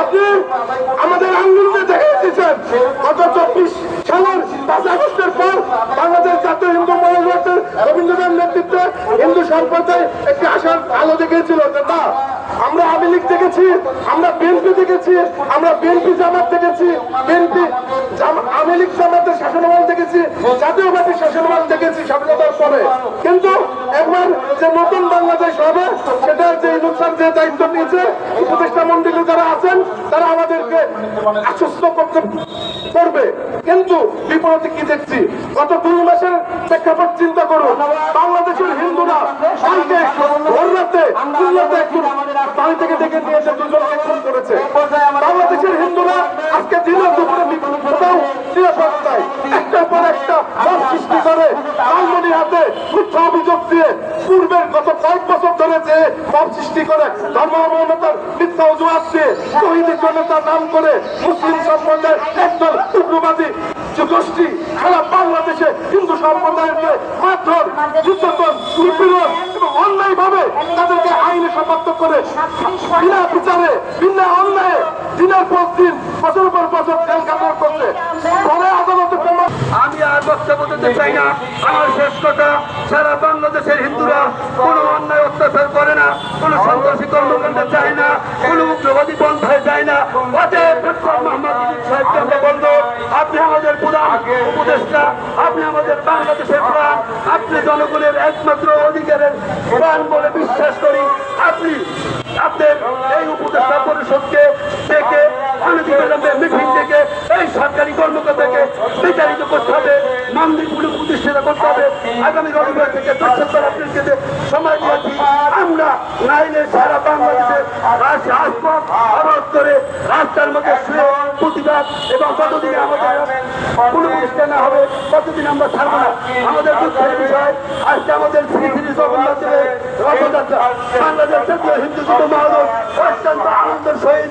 আপনি আমাদের আন্দোলনে দেখে দিয়েছেন গত চব্বিশ সালের পাঁচ আগস্টের পর বাংলাদেশ জাতীয় হিন্দু মহাসভার রবীন্দ্রনাথ নেতৃত্বে হিন্দু সম্প্রদায় একটি আশার আলো দেখেছিল যে না, আমরা আওয়ামী লীগ দেখেছি, আমরা বিএনপি দেখেছি, আমরা বিএনপি জামাত দেখেছি, বিএনপি আওয়ামী লীগ জামাতের শাসনমল দেখেছি, জাতীয় পার্টির শাসনমল দেখেছি স্বাধীনতার পরে। কিন্তু একবার যে নতুন বাংলাদেশ হবে, সেটা যে দায়িত্ব নিয়েছে উপদেষ্টা মন্ডলী যারা আছেন, তারা আমাদেরকে আশ্বস্ত করতে করবে। কিন্তু বিপরীতে কি দেখছি? গত দুই মাসের প্রেক্ষাপট চিন্তা করুন, বাংলাদেশের হিন্দুরা বাংলাদেশের হিন্দুরা আজকে একটার পর একটা সৃষ্টি করে হাতে মিথ্যা অভিযোগ দিয়ে পূর্বের গত কয়েক বছর যে মত সৃষ্টি করে ধর্মাবনতার মিথ্যা অজুহাত দিয়ে শহীদের জনতার নাম করে মুসলিম সম্প্রদায়ের একদল উগ্রবাদী গোষ্ঠী সারা বাংলাদেশে হিন্দু সম্প্রদায়কে নির্যাতন এবং অন্যায় ভাবে তাদেরকে আইনে সমাপ্ত করে বিনা বিচারে, বিনা অন্যায় দিনের পর দিন বছর পর বছর জেল কাটার করছে। পরে বক্তব্য দিতে চাই না। আমার শেষ কথা, সারা বাংলাদেশের হিন্দুরা কোনো অন্যায় অত্যাচার করে না, কোনো সন্ত্রাসী কর্মকাণ্ড চায় না, কোনো উগ্রবাদী পন্থায় যায় না। আপনি আমাদের প্রধান উপদেষ্টা, আপনি আমাদের বাংলাদেশের প্রাণ আপনি জনগণের একমাত্র অধিকারের প্রাণ বলে বিশ্বাস করি আপনি আপনার এই উপদেষ্টা পরিষদকে ডেকে অনতিবিলম্বে মিটিং থেকে এই সরকারি কর্মকর্তাকে বিচারিত করতে হবে মন্দিরগুলো প্রতিষ্ঠিত করতে হবে। আগামী রবিবার থেকে দক্ষতার আপনাকে সময় দিয়েছি। আমরা নাইলে সারা বাংলাদেশে রাজ- রাজপথ অবরোধ করে রাস্তার মধ্যে শুয়ে প্রতিবাদ এবং কতদিনে আমাদের কোনো প্রতিষ্ঠা না হবে, কতদিন আমরা ছাড়বো না? আমাদের দুঃখের বিষয়, আজকে আমাদের শ্রী শ্রী রথযাত্রা। বাংলাদেশ জাতীয় হিন্দু যুব মহাজন অত্যন্ত আনন্দের সহিত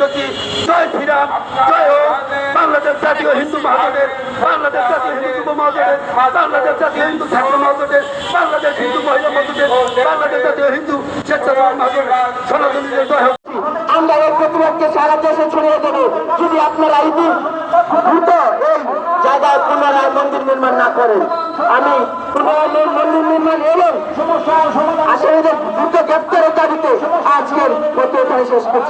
করছি। জয় শ্রীরাম, জয় হোক। বাংলাদেশ জাতীয় হিন্দু মহাজোটের, বাংলাদেশ জাতীয় হিন্দু যুব মহাজোটের, বাংলাদেশ জাতীয় হিন্দু ছাত্র মহাজোটের, বাংলাদেশ হিন্দু মহিলা মহাজোটের, বাংলাদেশ জাতীয় হিন্দু স্বেচ্ছাসেবক মহাজোটের। সনাতনীদের জয় হোক। সারা দেশে এই মন্দির নির্মাণ না আমি মন্দির নির্মাণ আজকের প্রতিবাদ শেষ করছি।